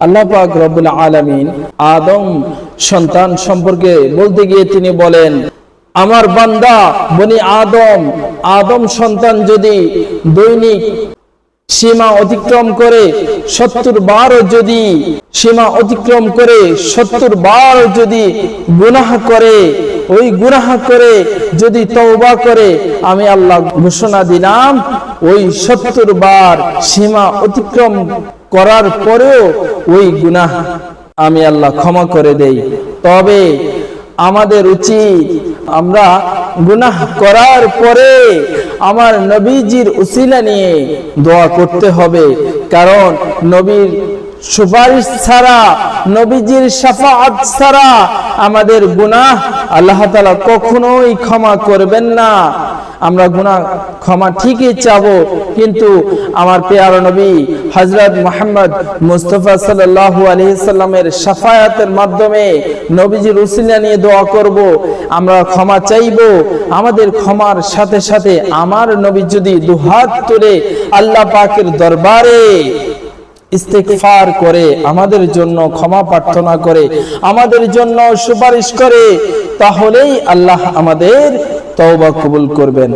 আল্লাহ পাক রব্বুল আলামিন আদম সন্তান সম্পর্কে বলতে গিয়ে তিনি বলেন, আমার বান্দা বনি আদম আদম সন্তান যদি দৈনিক সীমা অতিক্রম করে সত্তর বার যদি সীমা অতিক্রম করে সত্তর বার যদি গুনাহ করে, ওই গুনাহ করে যদি তওবা করে, আমি আল্লাহ ঘোষণা দিলাম, ওই সত্তর বার সীমা অতিক্রম করার পরেও ওই গুনাহ আমি আল্লাহ ক্ষমা করে দেই। তবে আমাদের উচিত আমরা গুনাহ করার পরে আমার নবীজির উসিলা নিয়ে দোয়া করতে হবে। কারণ নবীর সুপারিশ ছাড়া, নবীজির সাফাআত ছাড়া আমাদের গুনাহ আল্লাহ তালা কখনোই ক্ষমা করবেন না। আমরা গুনাহ ক্ষমা ঠিকই চাবো, কিন্তু আমার পেয়ার নবী হযরত মোহাম্মদ মুস্তাফা সাল্লাল্লাহু আলাইহি সাল্লামের শাফায়াতের মাধ্যমে নবীজির উসিলা নিয়ে দোয়া করব। আমরা ক্ষমা চাইব। আমাদের ক্ষমার সাথে সাথে আমার নবী যদি দুহাত তুলে আল্লাহ পাকের দরবারে ইস্তেগফার করে, আমাদের জন্য ক্ষমা প্রার্থনা করে, আমাদের জন্য সুপারিশ করে, তাহলেই আল্লাহ আমাদের তওবা কবুল করবেন।